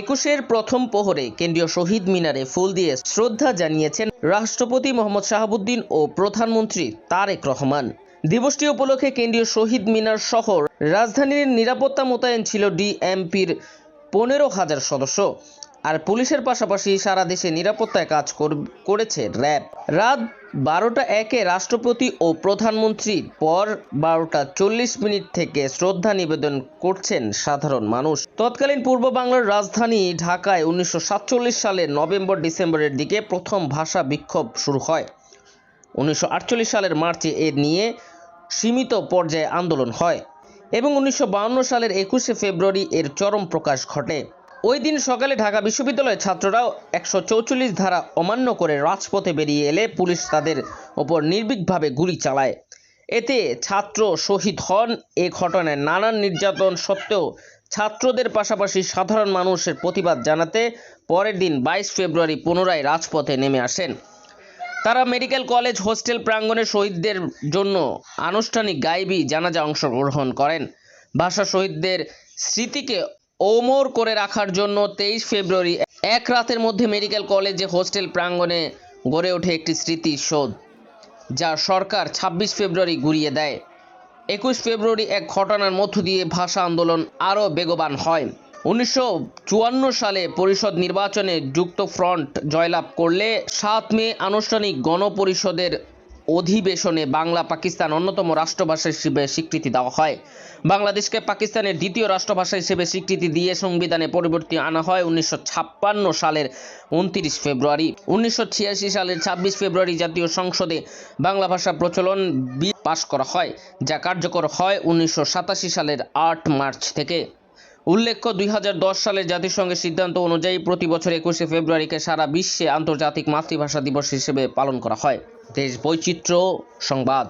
একুশের প্রথম প্রহরে কেন্দ্রীয় শহীদ মিনারে ফুল দিয়ে শ্রদ্ধা জানিয়েছেন রাষ্ট্রপতি মোহাম্মদ শাহাবুদ্দিন ও প্রধানমন্ত্রী তারেক রহমান। দিবসটি উপলক্ষে কেন্দ্রীয় শহীদ মিনার শহর রাজধানীর নিরাপত্তা মোতায়েন ছিল ডিএমপির পনেরো হাজার সদস্য। আর পুলিশের পাশাপাশি সারা দেশে নিরাপত্তায় কাজ কর- করেছে র্যাব। রাত বারোটা একে রাষ্ট্রপতি ও প্রধানমন্ত্রীর পর বারোটা চল্লিশ মিনিট থেকে শ্রদ্ধা নিবেদন করছেন সাধারণ মানুষ। তৎকালীন পূর্ব বাংলার রাজধানী ঢাকায় উনিশশো সাতচল্লিশ সালের নভেম্বর ডিসেম্বরের দিকে প্রথম ভাষা বিক্ষোভ শুরু হয়। উনিশশো আটচল্লিশ সালের মার্চে এ নিয়ে সীমিত পর্যায়ে আন্দোলন হয় এবং উনিশশো সালের একুশে ফেব্রুয়ারি এর চরম প্রকাশ ঘটে। ওই দিন সকালে ঢাকা বিশ্ববিদ্যালয়ের ছাত্ররাও একশো চৌচল্লিশ ধারা অমান্য করে রাজপথে বেরিয়ে এলে পুলিশ তাদের ওপর নির্ভীকভাবে গুলি চালায়। এতে ছাত্র শহীদ হন। এ ঘটনায় নানান নির্যাতন সত্ত্বেও ছাত্রদের পাশাপাশি সাধারণ মানুষের প্রতিবাদ জানাতে পরের দিন বাইশ ফেব্রুয়ারি পুনরায় রাজপথে নেমে আসেন। তারা মেডিকেল কলেজ, হোস্টেল প্রাঙ্গণে শহীদদের জন্য আনুষ্ঠানিক গাইবি জানাজা অংশগ্রহণ করেন। ভাষা শহীদদের স্মৃতিকে ওমর করে রাখার জন্য তেইশ ফেব্রুয়ারি এক রাতের মধ্যে মেডিকেল কলেজে হোস্টেল প্রাঙ্গণে গড়ে ওঠে একটি স্মৃতিসৌধ, যা সরকার ছাব্বিশ ফেব্রুয়ারি গুড়িয়ে দেয়। একুশ ফেব্রুয়ারি এক ঘটনার মধ্য দিয়ে ভাষা আন্দোলন আরও বেগবান হয়। উনিশশো চুয়ান্ন সালে পরিষদ নির্বাচনে যুক্ত ফ্রন্ট জয়লাভ করলে সাত মে আনুষ্ঠানিক গণপরিষদের অধিবেশনে বাংলা পাকিস্তান অন্যতম রাষ্ট্রভাষা হিসেবে স্বীকৃতি দেওয়া হয়। বাংলাদেশকে পাকিস্তানের দ্বিতীয় রাষ্ট্রভাষা হিসেবে স্বীকৃতি দিয়ে সংবিধানে পরিবর্তন আনা হয় উনিশশো ছাপ্পান্ন সালের উনত্রিশ ফেব্রুয়ারি। উনিশশো ছিয়াশি সালের ছাব্বিশ ফেব্রুয়ারি জাতীয় সংসদে বাংলা ভাষা প্রচলন বিল পাশ করা হয়, যা কার্যকর হয় উনিশশো সাতাশি সালের আট মার্চ থেকে। উল্লেখ্য, দুই হাজার দশ সালে জাতিসংঘের সিদ্ধান্ত অনুযায়ী প্রতি বছর একুশে ফেব্রুয়ারিকে সারা বিশ্বে আন্তর্জাতিক মাতৃভাষা দিবস হিসেবে পালন করা হয়। দেশ বৈচিত্র্য সংবাদ।